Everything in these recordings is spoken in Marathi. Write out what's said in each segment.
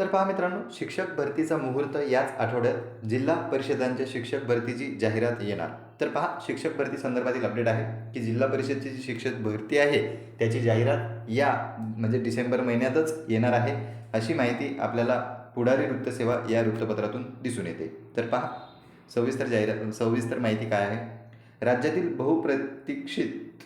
तर पहा मित्रांनो शिक्षक भरतीचा मुहूर्त याच आठवड्यात जिल्हा परिषदांच्या शिक्षक भरतीची जाहिरात येणार. तर पहा शिक्षक भरती संदर्भातील अपडेट आहे की जिल्हा परिषदची जी शिक्षक भरती आहे त्याची जाहिरात या म्हणजे डिसेंबर महिन्यातच येणार आहे अशी माहिती आपल्याला पुढारी वृत्तसेवा या वृत्तपत्रातून दिसून येते. तर पहा सविस्तर जाहिरात सविस्तर माहिती काय आहे? राज्यातील बहुप्रतीक्षित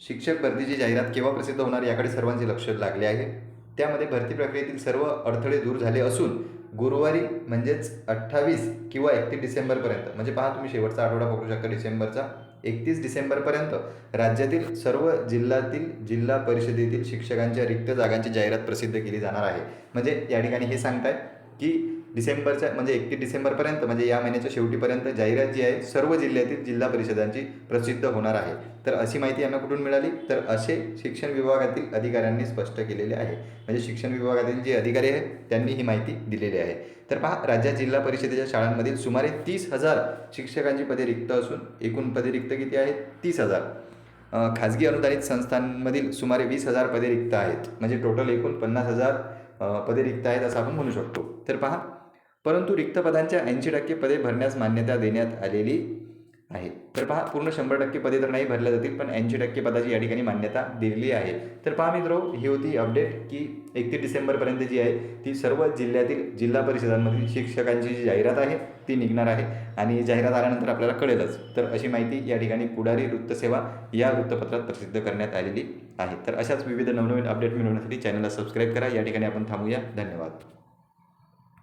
शिक्षक भरतीची जाहिरात केव्हा प्रसिद्ध होणार याकडे सर्वांचे लक्ष लागले आहे. त्यामध्ये भरती प्रक्रियेतील सर्व अडथळे दूर झाले असून गुरुवारी म्हणजेच अठ्ठावीस किंवा एकतीस डिसेंबरपर्यंत म्हणजे पहा तुम्ही शेवटचा आठवडा पकडू शकता डिसेंबरचा एकतीस डिसेंबरपर्यंत राज्यातील सर्व जिल्ह्यातील जिल्हा परिषदेतील शिक्षकांच्या रिक्त जागांची जाहिरात प्रसिद्ध केली जाणार आहे. म्हणजे या ठिकाणी हे सांगताय की डिसेंबरच्या म्हणजे एकतीस डिसेंबरपर्यंत म्हणजे या महिन्याच्या शेवटीपर्यंत जाहिरात जी आहे सर्व जिल्ह्यातील जिल्हा परिषदांची प्रसिद्ध होणार आहे. तर अशी माहिती यांना कुठून मिळाली? तर असे शिक्षण विभागातील अधिकाऱ्यांनी स्पष्ट केलेले आहे. म्हणजे शिक्षण विभागातील जे अधिकारी आहेत त्यांनी ही माहिती दिलेली आहे. तर पहा राज्यात जिल्हा परिषदेच्या शाळांमधील सुमारे तीस हजार शिक्षकांची पदे रिक्त असून एकूण पदे रिक्त किती आहेत? तीस हजार. खाजगी अनुदानित संस्थांमधील सुमारे वीस हजार पदे रिक्त आहेत. म्हणजे टोटल एकूण पन्नास हजार पदे रिक्त आहेत असं आपण म्हणू शकतो. तर पहा परंतु रिक्त पदांच्या ऐंशी टक्के पदे भरण्यास मान्यता देण्यात आलेली आहे. तर पहा पूर्ण शंभर टक्के पदे तर नाही भरल्या जातील पण ऐंशी टक्के पदाची या ठिकाणी मान्यता दिलेली आहे. तर पहा मित्र ही होती अपडेट की एकतीस डिसेंबरपर्यंत जी आहे ती सर्व जिल्ह्यातील जिल्हा परिषदांमधील शिक्षकांची जी जाहिरात आहे ती निघणार आहे. आणि जाहिरात आल्यानंतर आपल्याला कळेलच. तर अशी माहिती या ठिकाणी पुढारी वृत्तसेवा या वृत्तपत्रात प्रसिद्ध करण्यात आलेली आहे. तर अशाच विविध नवनवीन अपडेट मिळवण्यासाठी चॅनलला सबस्क्राईब करा. या ठिकाणी आपण थांबूया. धन्यवाद.